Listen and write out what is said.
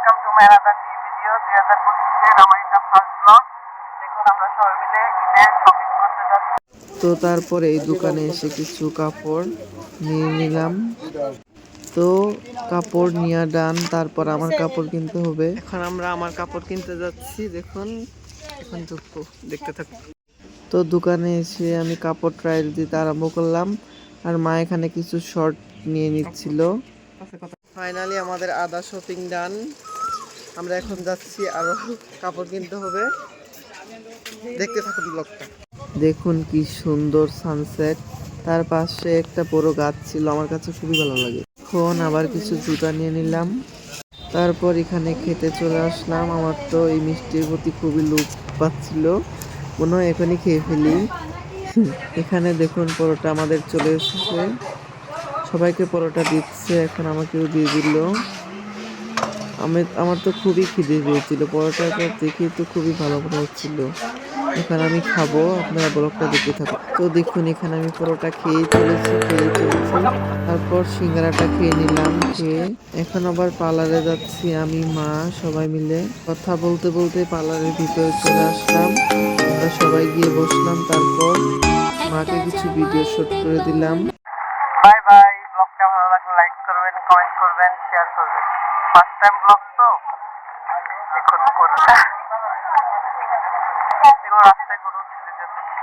Welcome to my other new video দুই হাজার পঁচিশের আমার এটা ফার্স্ট ব্লগ দেখুন আমরা সবাই মিলে ঈদের শপিং করতে যাচ্ছি। তো তারপরে এই দোকানে এসে কিছু কাপড় নিয়ে নিলাম। তো কাপড় নিয়ে ডান তারপর আমার কাপড় কিনতে হবে। এখন আমরা আমার কাপড় কিনতে যাচ্ছি দেখুন। এখন ঢুকবো দেখতে থাকব তো দোকানে এসে আমি কাপড় ট্রায়াল দিতে আরম্ভ করলাম। আর মা এখানে কিছু শর্ট নিয়ে নিচ্ছিল। ফাইনালি আমাদের আদা শপিং ডান আমরা এখন যাচ্ছি আরও কাপড় কিনতে হবে। দেখতে থাকুন ব্লগটা। দেখুন কি সুন্দর সানসেট তার পাশে একটা বড় গাছ ছিল, আমার কাছে খুবই ভালো লাগে। এখন আবার কিছু জুতা নিয়ে নিলাম। তারপর এখানে খেতে চলে আসলাম। আমার তো এই মিষ্টির প্রতি খুবই লোভ পাচ্ছিল। মনে হয় এখনই খেয়ে ফেলি। এখানে দেখুন পরোটা আমাদের চলে এসেছে। সবাইকে পরোটা দিচ্ছে, এখন আমাকেও দিয়ে দিল। আমি আমার তো খুবই খিদে পেয়েছিল। পরোটাটা দেখে তো খুবই ভালো মনে হচ্ছিল। এখানে আমি খাব, আপনারা ব্লগটা দেখতে থাকুন। তো দেখুন, এখানে আমি পরোটা খেয়ে চলেছি খেয়ে চলেছি। তারপর সিঙ্গারাটা খেয়ে নিলাম, খেয়ে। এখন আবার পার্লারে যাচ্ছি আমি, মা, সবাই মিলে। কথা বলতে বলতে পার্লারের ভিতরে চলে আসলাম। আমরা সবাই গিয়ে বসলাম, তারপর মাকে কিছু ভিডিও শুট করে দিলাম। বাই বাই ব্লগটা ভালো লাগলে লাইক করবেন কমেন্ট করবেন শেয়ার করবেন। ফার্স্ট টাইম ব্লগ তো? এখন করবেন এগুলো রাস্তায় গরু ছেড়ে যেতে